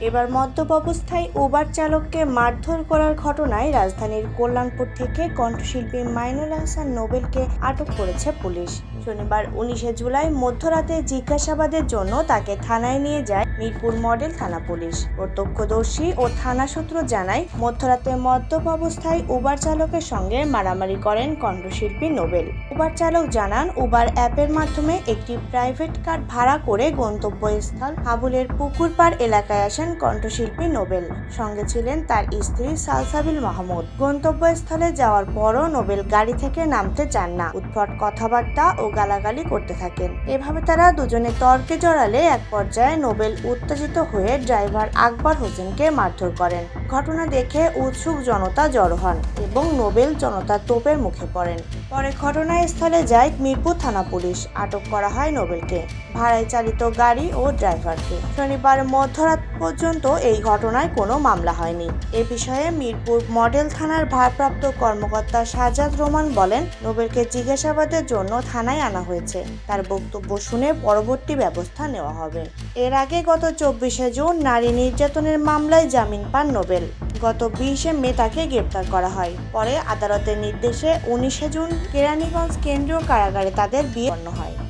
এবার মদ্যপ অবস্থায় উবার চালককে মারধর করার ঘটনায় রাজধানীর কল্যাণপুর থেকে কণ্ঠশিল্পী মাইনুল হাসান নোবেলকে আটক করেছে পুলিশ। শনিবার উনিশে জুলাই মধ্যরাতে জিজ্ঞাসাবাদের জন্য তাকে থানায় নিয়ে যায় মিরপুর মডেল থানা পুলিশ। প্রত্যক্ষদর্শী ও থানা সূত্র জানায়, মধ্যরাতে মদ্যপ অবস্থায় উবার চালকের সঙ্গে মারামারি করেন কণ্ঠশিল্পী নোবেল। উবার চালক জানান উবার অ্যাপের মাধ্যমে একটি প্রাইভেট কার ভাড়া করে গন্তব্যস্থল হাবুলের পুকুরপাড় এলাকায় আসেন কণ্ঠশিল্পী নোবেল। সঙ্গে ছিলেন তার স্ত্রী সালসাবিল মাহমুদ। গন্তব্যস্থলে যাওয়ার পরও নোবেল গাড়ি থেকে নামতে চান না। উদ্ভট কথাবার্তা ও গালাগালি করতে থাকেন। এভাবে তারা দুজনে তর্কে জড়ালে এক পর্যায়ে নোবেল উত্তেজিত হয়ে ড্রাইভার আকবর হোসেনকে মারধর করেন। ঘটনা দেখে উৎসুক জনতা জড়ো হন এবং নোবেল জনতার তোপের মুখে পড়েন। পরে ঘটনাস্থলে যায় মিরপুর থানা পুলিশ। আটক করা হয় নোবেলকে। ভাড়ায় চালিত গাড়ি ও ড্রাইভারকে। শনিবার মধ্যরাত পর্যন্ত এই ঘটনায় কোনো মামলা হয়নি। এ বিষয়ে মিরপুর মডেল থানার ভারপ্রাপ্ত কর্মকর্তা সাজাদ রোমান বলেন, নোবেলকে জিজ্ঞাসাবাদের জন্য থানায় আনা হয়েছে। তার বক্তব্য শুনে পরবর্তী ব্যবস্থা নেওয়া হবে। এর আগে গত চব্বিশে জুন নারী নির্যাতনের মামলায় জামিন পান নোবেল। গত বিশে মে তাকে গ্রেপ্তার করা হয়। পরে আদালতের নির্দেশে উনিশে জুন কেরানীগঞ্জ কেন্দ্রীয় কারাগারে তাদের বিয়ে হয়।